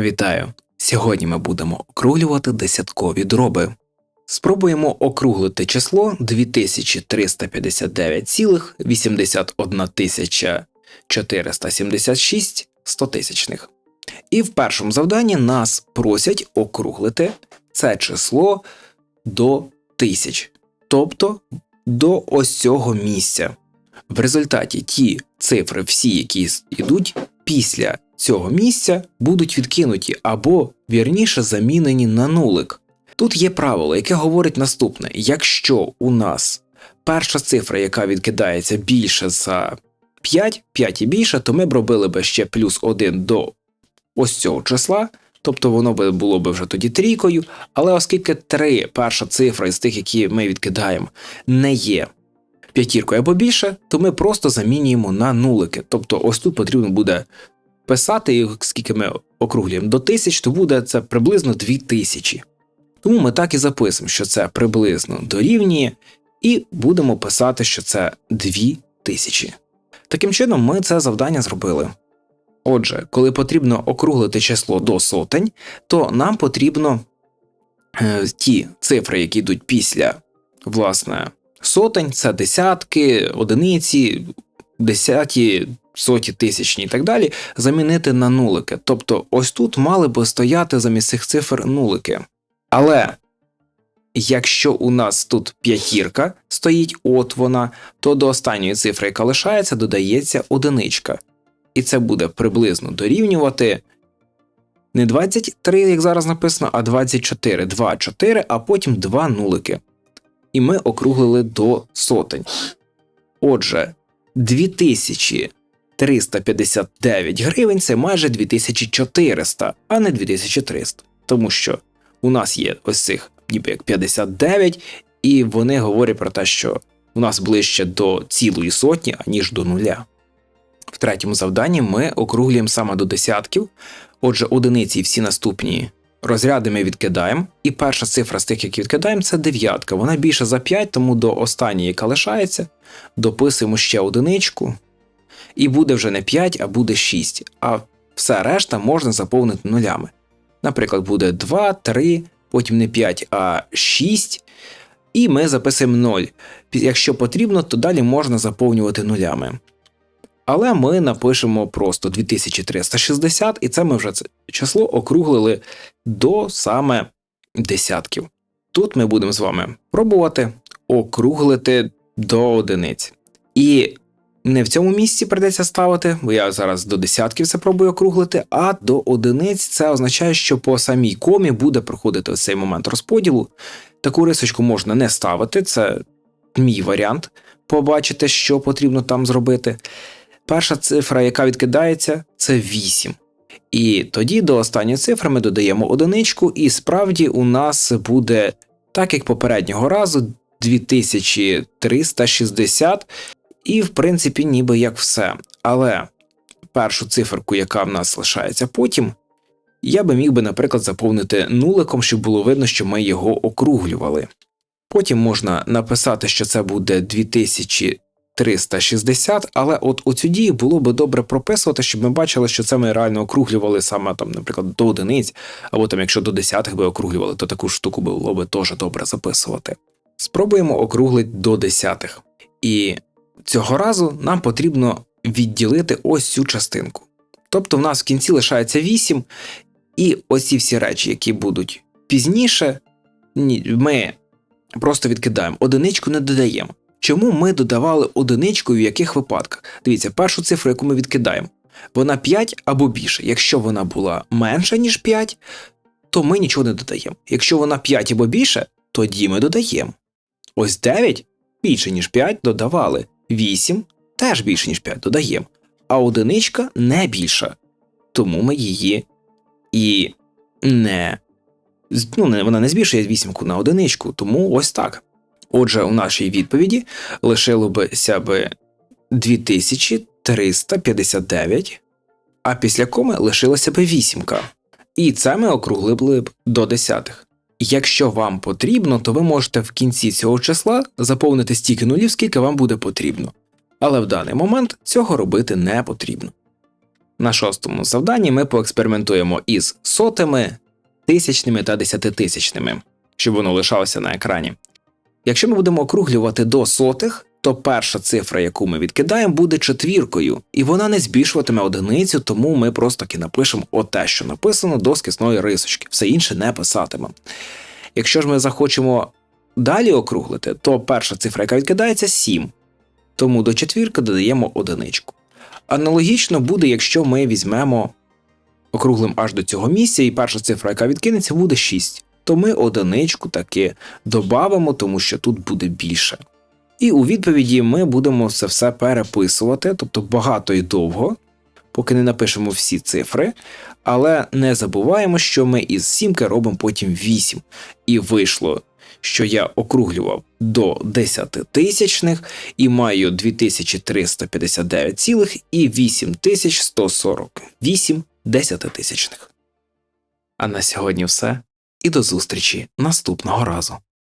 Вітаю! Сьогодні ми будемо округлювати десяткові дроби. Спробуємо округлити число 2359,81 476 стотисячних. І в першому завданні нас просять округлити це число до тисяч, тобто до ось цього місця. В результаті ті цифри, всі, які йдуть після цього місця, будуть відкинуті або вірніше замінені на нулик. Тут є правило, яке говорить наступне: якщо у нас перша цифра, яка відкидається більше за 5, 5 і більше, то ми б робили би ще плюс 1 до ось цього числа, тобто воно би було б вже тоді трійкою. Але оскільки 3 перша цифра із тих, які ми відкидаємо, не є п'ятіркою або більше, то ми просто замінюємо на нулики. Тобто, ось тут потрібно буде писати, і скільки ми округлюємо до тисяч, то буде це приблизно 2000. Тому ми так і записуємо, що це приблизно дорівнює, і будемо писати, що це 2000. Таким чином, ми це завдання зробили. Отже, коли потрібно округлити число до сотень, то нам потрібно е, ті цифри, які йдуть після власне сотень, це десятки, одиниці, десяті, соті тисячні і так далі, замінити на нулики. Тобто, ось тут мали би стояти замість цих цифр нулики. Але якщо у нас тут п'ятірка стоїть, от вона, то до останньої цифри, яка лишається, додається одиничка. І це буде приблизно дорівнювати не 23, як зараз написано, а 24, 2, 4, а потім 2 нулики. І ми округлили до сотень. Отже, 2359 гривень це майже 2400, а не 2300. Тому що у нас є ось цих ніби як 59, і вони говорять про те, що у нас ближче до цілої сотні, аніж до нуля. В третьому завданні ми округлюємо саме до десятків, отже, одиниці і всі наступні розряди ми відкидаємо, і перша цифра з тих, які відкидаємо, це дев'ятка. Вона більше за 5, тому до останньої, яка лишається, дописуємо ще одиничку, і буде вже не 5, а буде 6. А все решта можна заповнити нулями. Наприклад, буде 2, 3, потім не 5, а 6. І ми записуємо 0. Якщо потрібно, то далі можна заповнювати нулями. Але ми напишемо просто 2360, і це ми вже це число округлили до саме десятків. Тут ми будемо з вами пробувати округлити до одиниць. І не в цьому місці придеться ставити, бо я зараз до десятків це пробую округлити, а до одиниць це означає, що по самій комі буде проходити ось цей момент розподілу. Таку рисочку можна не ставити, це мій варіант побачити, що потрібно там зробити. Перша цифра, яка відкидається, це 8. І тоді до останньої цифри ми додаємо одиничку, і справді у нас буде, так як попереднього разу, 2360, і, в принципі, ніби як все. Але першу циферку, яка в нас лишається потім, я би міг би, наприклад, заповнити нуликом, щоб було видно, що ми його округлювали. Потім можна написати, що це буде 2360, але от оцю дію було би добре прописувати, щоб ми бачили, що це ми реально округлювали саме там, наприклад, до одиниць, або там, якщо до десятих би округлювали, то таку штуку було би теж добре записувати. Спробуємо округлити до десятих. І цього разу нам потрібно відділити ось цю частинку. Тобто в нас в кінці лишається 8, і ось ці всі речі, які будуть пізніше, ми просто відкидаємо, одиничку не додаємо. Чому ми додавали одиничку і в яких випадках? Дивіться, першу цифру, яку ми відкидаємо, вона 5 або більше. Якщо вона була менша, ніж 5, то ми нічого не додаємо. Якщо вона 5 або більше, тоді ми додаємо. Ось 9 більше, ніж 5 додавали. 8 теж більше, ніж 5 додаємо, а одиничка не більша. Тому ми її і не ну, вона не збільшує вісімку на одиничку, тому ось так. Отже, у нашій відповіді лишилося би 2359, а після коми лишилося б вісімка. І це ми округлили б до десятих. Якщо вам потрібно, то ви можете в кінці цього числа заповнити стільки нулів, скільки вам буде потрібно. Але в даний момент цього робити не потрібно. На шостому завданні ми поекспериментуємо із сотими, тисячними та десятитисячними, щоб воно лишалося на екрані. Якщо ми будемо округлювати до сотих, то перша цифра, яку ми відкидаємо, буде четвіркою, і вона не збільшуватиме одиницю, тому ми просто таки напишемо оте, що написано до скисної рисочки, все інше не писатимемо. Якщо ж ми захочемо далі округлити, то перша цифра, яка відкидається, 7. Тому до четвірки додаємо одиничку. Аналогічно буде, якщо ми візьмемо округлим аж до цього місця, і перша цифра, яка відкинеться, буде 6. То ми одиничку таки додамо, тому що тут буде більше. І у відповіді ми будемо це все переписувати, тобто багато і довго, поки не напишемо всі цифри. Але не забуваємо, що ми із сімки робимо потім 8. І вийшло, що я округлював до 10 тисячних і маю 2359 цілих і 8148 десятитисячних. А на сьогодні все. І до зустрічі наступного разу.